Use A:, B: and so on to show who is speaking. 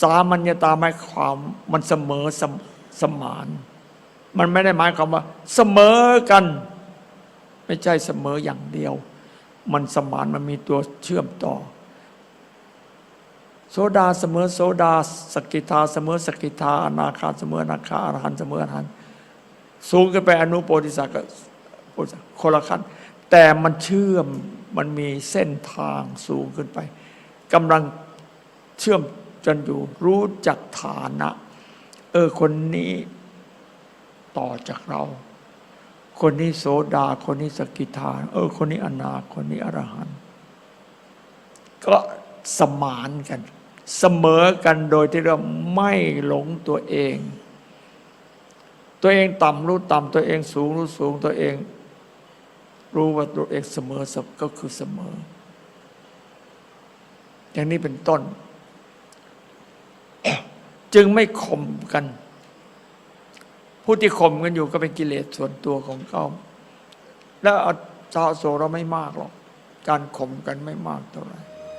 A: สามัญญตาหมายความมันเสมอสมสมาน มันไม่ได้หมายความว่า เสมอกัน ไม่ใช่เสมออย่างเดียว มันสมานมันมีตัวเชื่อมต่อโสดาเสมอโสดาสกิทาเสมอสกิทาอนาคาเสมออนาคาอรหันเสมออรหันสูงขึ้นไปอนุโพธิสัตว์ก็โพธิสัตว์คนละขั้นแต่มันเชื่อมมันมีเส้นทางสูงขึ้นไปกำลังเชื่อม จนอยู่รู้จักฐานะ เออคนนี้ต่อจากเรา คนนี้โสดา คนนี้สกิทาเออ คนนี้อนาคคนนี้อรหันต์ก็สมานกัน เสมอกันโดยที่เราไม่หลงตัวเอง ตัวเองต่ำรู้ต่ำตัวเองสูงรู้สูงตัวเอง รู้ว่าตัวเองเสมอก็คือเสมอ อย่างนี้เป็นต้น จึงไม่ข่มกัน ผู้ที่ข่มกันอยู่ก็เป็นกิเลสส่วนตัวของเขาแล้วอาชาวโสเราไม่มากหรอกการข่มกันไม่มากเท่าไหร่